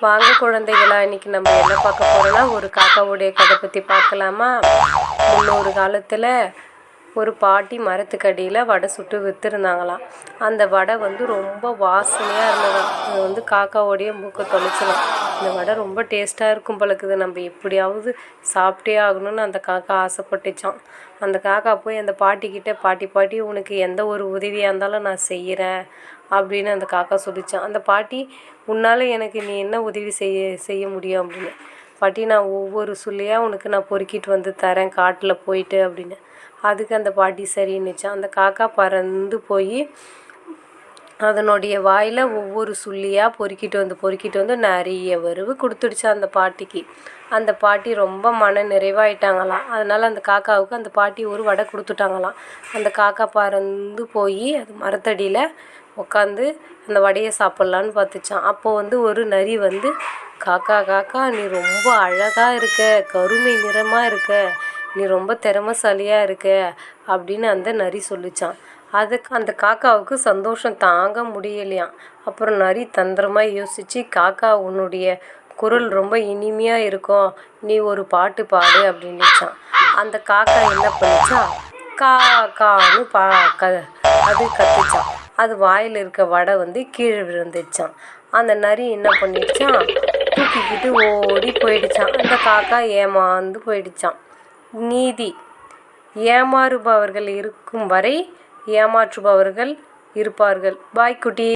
வாங்க குழந்தைகளா இன்னைக்கு நம்ம என்ன பார்க்க போறோம்னா ஒரு காக்காவுடைய கதை பற்றி பார்க்கலாமா? முன்னொரு காலத்தில் ஒரு பாட்டி மரத்துக்கடியில் வடை சுட்டு விற்றுருந்தாங்களாம் அந்த வடை வந்து ரொம்ப வாசனையாக இருந்ததாம் அது வந்து காக்காவோடைய மூக்கை தொலைச்சலாம் இந்த வடை ரொம்ப டேஸ்ட்டாக இருக்கும் பழக்குது நம்ம எப்படியாவது சாப்பிட்டே ஆகணும்னு அந்த காக்கா ஆசைப்பட்டுச்சான் அந்த காக்கா போய் அந்த பாட்டிக்கிட்ட பாட்டி பாட்டி உனக்கு எந்த ஒரு உதவியாக இருந்தாலும் நான் செய்கிறேன் அப்படின்னு அந்த காக்கா சொல்லிச்சான் அந்த பாட்டி உன்னால் எனக்கு நீ என்ன உதவி செய்ய செய்ய முடியும்? அப்படின்னு. பாட்டி நான் ஒவ்வொரு சொல்லியாக உனக்கு நான் பொறுக்கிட்டு வந்து தரேன் காட்டில் போயிட்டு அப்படின்னு. அதுக்கு அந்த பாட்டி சரின்னுச்சான் அந்த காக்கா பறந்து போய் அதனுடைய வாயில் ஒவ்வொரு சுள்ளியாக பொறுக்கிட்டு வந்து பொறுக்கிட்டு வந்து நிறைய வறுவு கொடுத்துடுச்சு அந்த பாட்டிக்கு. அந்த பாட்டி ரொம்ப மன நிறைவாயிட்டாங்களாம் அதனால் அந்த காக்காவுக்கு அந்த பாட்டி ஒரு வடை கொடுத்துட்டாங்களாம் அந்த காக்கா பறந்து போய் அது மரத்தடியில் உட்காந்து அந்த வடையை சாப்பிட்லான்னு பார்த்துச்சான் அப்போது வந்து ஒரு நரி வந்து காக்கா காக்கா நீ ரொம்ப அழகாக இருக்க. கருமை நிறமாக இருக்க. நீ ரொம்ப திறமைசாலியாக இருக்க. அப்படின்னு அந்த நரி சொல்லிச்சான். அதுக்கு அந்த காக்காவுக்கு சந்தோஷம் தாங்க முடியலையாம். அப்புறம் நரி தந்திரமாக யோசித்து காக்கா உன்னுடைய குரல் ரொம்ப இனிமையாக இருக்கும். நீ ஒரு பாட்டு பாடு அப்படின்னுச்சான். அந்த காக்கா என்ன பண்ணிச்சா கா கான்னு பா க அது கத்துச்சான் அது வாயில் இருக்க வடை வந்து கீழே விழுந்துச்சான் அந்த நரி என்ன பண்ணிடுச்சான் தூக்கிக்கிட்டு ஓடி போயிடுச்சான் அந்த காக்கா ஏமாந்து போயிடுச்சான் நீதி. ஏமாறுபவர்கள் இருக்கும் வரை ஏமாற்றுபவர்கள் இருப்பார்கள். பாய் குட்டி.